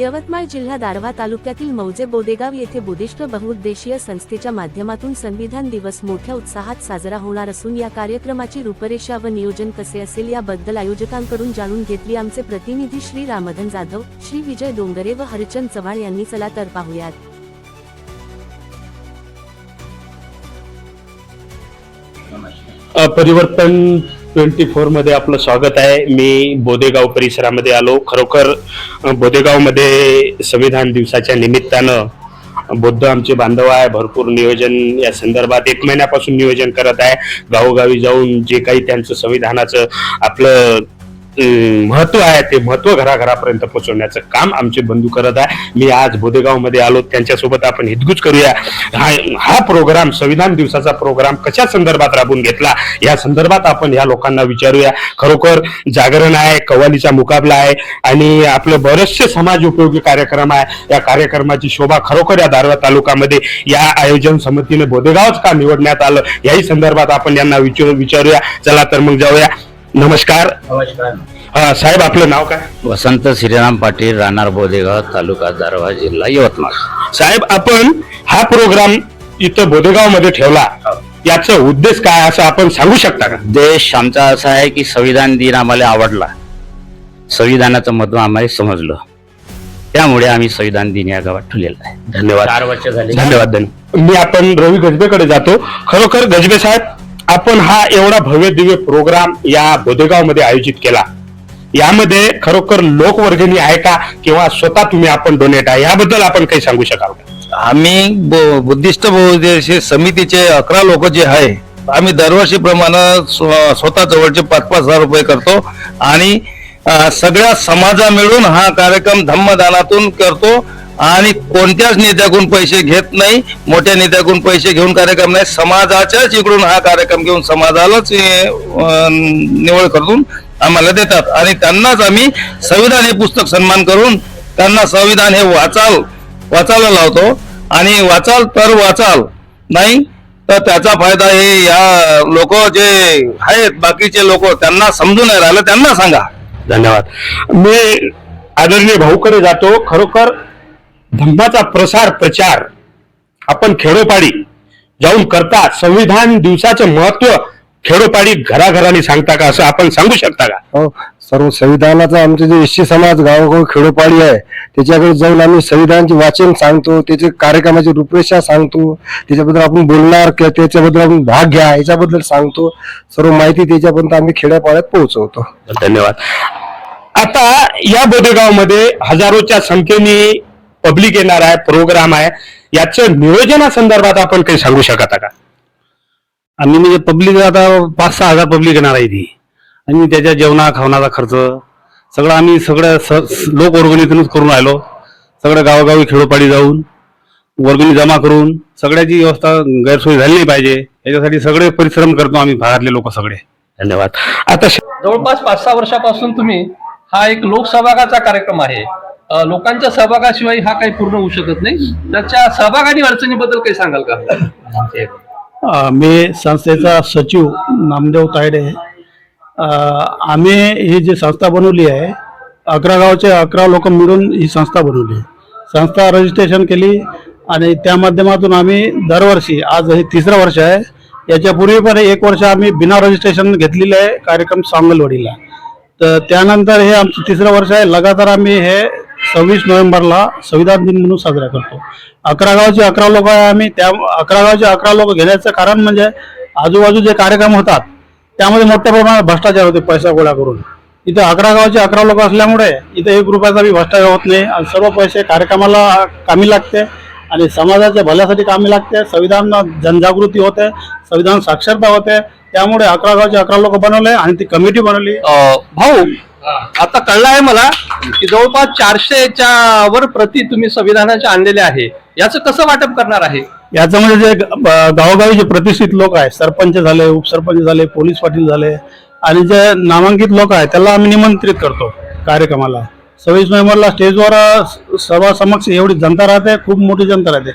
यवतमाळ जिल्हा दारव्हा तालुक्यातील मौजे बोदेगाव येथे बुद्धिस्ट बहुउद्देशीय संस्थेच्या माध्यमातून संविधान दिवस मोठ्या उत्साहात साजरा होणार असून या कार्यक्रमाची रूपरेषा व नियोजन कसे असेल याबद्दल आयोजकांकडून जाणून घेतली आमचे प्रतिनिधी श्री रामधन जाधव श्री विजय डोंगरे व हरिचंद चव्हाण यांनी. चला तर पाहुयात. परिवर्तन ट्वेंटी फोरमध्ये आपलं स्वागत आहे. मी बोदेगाव परिसरामध्ये आलो. खरोखर बोदेगावमध्ये संविधान दिवसाच्या निमित्तानं बौद्ध आमचे बांधव आहे. भरपूर नियोजन या संदर्भात एक महिन्यापासून नियोजन करत आहे. गावोगावी जाऊन जे काही त्यांचं संविधानाचं आपलं महत्त्व आहे. ते महत्त्व घराघरापर्यंत पोहोचवण्याचं काम आमचे बंधू करत आहे. मी आज बोदेगावमध्ये आलो. त्यांच्यासोबत आपण हितगुज करूया. हा हा प्रोग्राम संविधान दिवसाचा प्रोग्राम कशा संदर्भात राबून घेतला? या संदर्भात आपण या लोकांना विचारूया. खरोखर जागरण आहे कव्वालीचा मुकाबला आहे आणि आपलं बरेचसे समाज उपयोगी कार्यक्रम आहे. या कार्यक्रमाची शोभा खरोखर या दारवा तालुक्यामध्ये या आयोजन समितीने बोदेगावच का निवडण्यात आलं? याही संदर्भात आपण यांना विचारूया. चला तर मग जाऊया. नमस्कार. नमस्कार. साहेब आपलं नाव काय? वसंत श्रीराम पाटील राहणार बोदेगाव तालुका दारवा जिल्हा यवतमाळ. साहेब आपण हा प्रोग्राम इथं बोदेगावमध्ये ठेवला याचा उद्देश काय असं आपण सांगू शकता का? देश आमचा असा आहे की संविधान दिन आम्हाला आवडला. संविधानाचं महत्त्व आम्हाला समजलं. त्यामुळे आम्ही संविधान दिन या गावात ठेवलेला आहे. धन्यवाद. चार वर्ष झाली. धन्यवाद धन्यवाद. मी आपण रवी गजबेकडे जातो. खरोखर गजबे साहेब आपण हा एवढा भव्य दिव्य प्रोग्राम या बोदेगावमध्ये आयोजित केला. यामध्ये खरोखर लोकवर्गणी आहे का? किंवा स्वतः तुम्ही आपण डोनेट आहे? याबद्दल आपण काही सांगू शकाल का? आम्ही बुद्धिस्ट बहुउद्देशीय समितीचे अकरा लोक जे आहे आम्ही दरवर्षीप्रमाणे स्व- स्वतः जवळचे पाच पाच हजार रुपये करतो. आणि सगळ्या समाजा मिळून हा कार्यक्रम धम्मदानातून करतो. आणि कोणत्याच नेत्याकडून पैसे घेत नाही मोठ्या नेत्याकडून पैसे घेऊन कार्यक्रम नाही. समाजाच्याच इकडून हा कार्यक्रम घेऊन समाजालाच निवड करून आम्हाला देतात. आणि त्यांनाच आम्ही संविधान हे पुस्तक सन्मान करून त्यांना संविधान हे वाचाल वाचायला लावतो. आणि वाचाल तर वाचाल नाही तर त्याचा फायदा हे या लोक जे आहेत बाकीचे लोक त्यांना समजून नाही राहिलं त्यांना सांगा. धन्यवाद. मी आदरणीय भाऊकडे जातो. खरोखर धम्माचा प्रसार प्रचार आपण खेडोपाडी जाऊन करता. संविधान दिवसाचं महत्त्व खेडोपाडी घराघराने सांगता का? असं आपण सांगू शकता का? हो सर्व संविधानाचा आमचे जे एसटी समाज गावोगाव खेडोपाडी आहे त्याच्याकडे जाऊन आम्ही संविधानाचे वाचन सांगतो त्याचे कार्यक्रमाची रूपरेषा सांगतो त्याच्याबद्दल आपण बोलणार किंवा त्याच्याबद्दल आपण भाग घ्या याच्याबद्दल सांगतो. सर्व माहिती त्याच्यापर्यंत आम्ही खेड्यापाड्यात पोहोचवतो. धन्यवाद. आता या बोदेगावमध्ये हजारोच्या संख्येने पब्लिक येणार आहे प्रोग्राम आहे. याच्या नियोजनासंदर्भात आपण काही सांगू शकता का? आम्ही म्हणजे पब्लिक आता पाच सहा हजार पब्लिक येणार आहे ती आणि त्याच्या जेवणा खावणाचा खर्च सगळं आम्ही सगळं स- स- लोक वर्गणीतूनच करून राहिलो. सगळं गावोगावी खेडोपाडी जाऊन वर्गणी जमा करून सगळ्याची व्यवस्था गैरसोय झाली नाही पाहिजे. याच्यासाठी सगळे परिश्रम करतो आम्ही भागातले लोक सगळे. धन्यवाद. आता जवळपास पाच सहा वर्षापासून तुम्ही हा एक लोकसहभागाचा कार्यक्रम आहे. लोकांच्या सहभागाशिवाय हा काही पूर्ण होऊ शकत नाही. त्याच्या सहभाग आणि अडचणीबद्दल काही सांगाल का? मी संस्थेचा सचिव नामदेव तायडे आम्ही ही जी संस्था बनवली आहे अकरा गावचे अकरा लोक मिळून ही संस्था बनवली संस्था रजिस्ट्रेशन केली आणि त्या माध्यमातून आम्ही दरवर्षी आज हे तिसरं वर्ष आहे याच्यापूर्वी पण एक वर्ष आम्ही बिना रजिस्ट्रेशन घेतलेलं आहे कार्यक्रम सांगलवाडीला. तर त्यानंतर हे आमचं तिसरं वर्ष आहे. लगातार आम्ही हे सव्वीस नोव्हेंबरला संविधान दिन म्हणून साजरा करतो. अकरा गावचे अकरा लोक आहे आम्ही. त्या अकरा गावाचे अकरा लोक घेण्याचं कारण म्हणजे आजूबाजू जे कार्यक्रम होतात त्यामध्ये मोठ्या प्रमाणात भ्रष्टाचार होते पैसा गोळा करून. इथं अकरा गावचे अकरा लोक असल्यामुळे इथं एक रुपयाचा बी भ्रष्टाचार होत नाही आणि सर्व पैसे कार्यक्रमाला कामी लागते आणि समाजाच्या भल्यासाठी कामी लागते. संविधान जनजागृती होते संविधान साक्षरता होते. त्यामुळे अकरा गावचे अकरा लोक बनवले आणि ती कमिटी बनवली. भाऊ आता कळलं आहे मला की जवळपास चारशेच्या वर प्रति तुम्ही संविधानाचे आणलेले आहे. याचं कसं वाटप करणार आहे? याच्यामध्ये म्हणजे जे ग- गावोगावी जे प्रतिष्ठित लोक आहेत सरपंच झाले उपसरपंच झाले पोलीस पाटील झाले आणि जे नामांकित लोक आहेत त्याला आम्ही निमंत्रित करतो कार्यक्रमाला. सव्वीस नोव्हेंबरला स्टेजवर अ, सभा समक्ष एवढी जनता राहते खूप मोठी जनता राहते.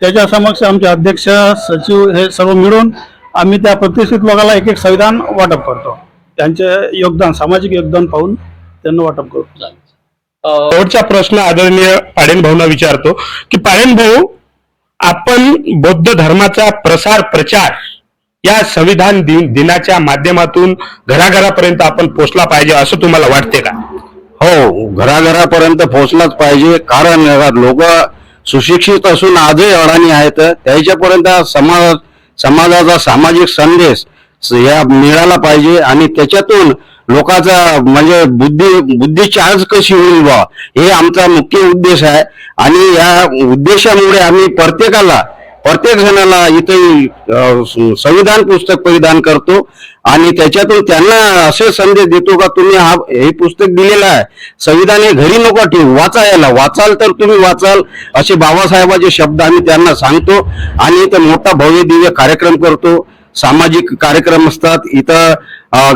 त्याच्या समक्ष आमचे अध्यक्ष सचिव हे सर्व मिळून आम्ही त्या प्रतिष्ठित लोकांना एक एक संविधान वाटप करतो. त्यांचे योगदान सामाजिक योगदान पाहून त्यांना वाटप करतो अं, शेवटचा प्रश्न आदरणीय पाडेन भाऊना विचारतो की पाडेन भाऊ आपण बौद्ध धर्माचा प्रसार प्रचार या संविधान दिन दिनाच्या माध्यमातून घराघरापर्यंत आपण पोहोचला पाहिजे असं तुम्हाला वाटते का? हो घराघरापर्यंत पोहोचलाच पाहिजे कारण लोक सुशिक्षित असून आजही अडाणी आहेत. त्याच्यापर्यंत समाज समाजाचा सामाजिक संदेश या मिळाला पाहिजे आणि त्याच्यातून लोकांचा म्हणजे बुद्धी बुद्धी चार्ज कशी होईल बा हे आमचा मुख्य उद्देश आहे. आणि या उद्देशामुळे आम्ही प्रत्येकाला प्रत्येक जणाला इथे संविधान पुस्तक परिधान करतो. आणि त्याच्यातून त्यांना असे संदेश देतो का तुम्ही हा हे पुस्तक दिलेलं आहे. संविधान हे घरी नको ठेवू वाचा याला. वाचाल तर तुम्ही वाचाल असे बाबासाहेबाचे शब्द आम्ही त्यांना सांगतो. आणि इथं मोठा भव्य दिव्य कार्यक्रम करतो. सामाजिक कार्यक्रम असतात. इथं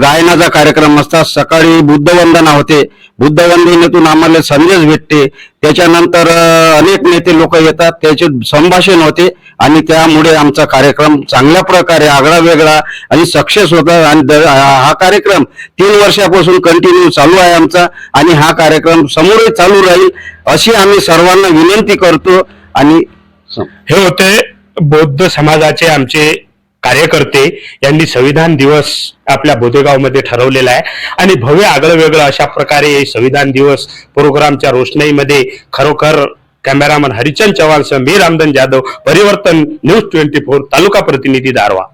गायनाचा कार्यक्रम असतात. सकाळी बुद्धवंदना होते. बुद्धवंदनेतून आम्हाला संदेश भेटते. त्याच्यानंतर अनेक नेते लोक येतात. त्याचे संभाषण होते आणि त्यामुळे आमचा कार्यक्रम चांगल्या प्रकारे आगळा वेगळा आणि सक्सेस होता. आणि हा हा कार्यक्रम तीन वर्षापासून कंटिन्यू चालू आहे आमचा आणि हा कार्यक्रम समोरही चालू राहील अशी आम्ही सर्वांना विनंती करतो. आणि हे होते बौद्ध समाजाचे आमचे कार्यकर्ते यांनी संविधान दिवस आपल्या बोदेगावमध्ये ठरवलेला आहे. आणि भव्य आगळं वेगळं अशा प्रकारे संविधान दिवस प्रोग्रामच्या रोषणाईमध्ये खरोखर कॅमेरामन हरिचंद चव्हाण सह मी रामधन जाधव परिवर्तन न्यूज ट्वेंटी फोर तालुका प्रतिनिधी दारवा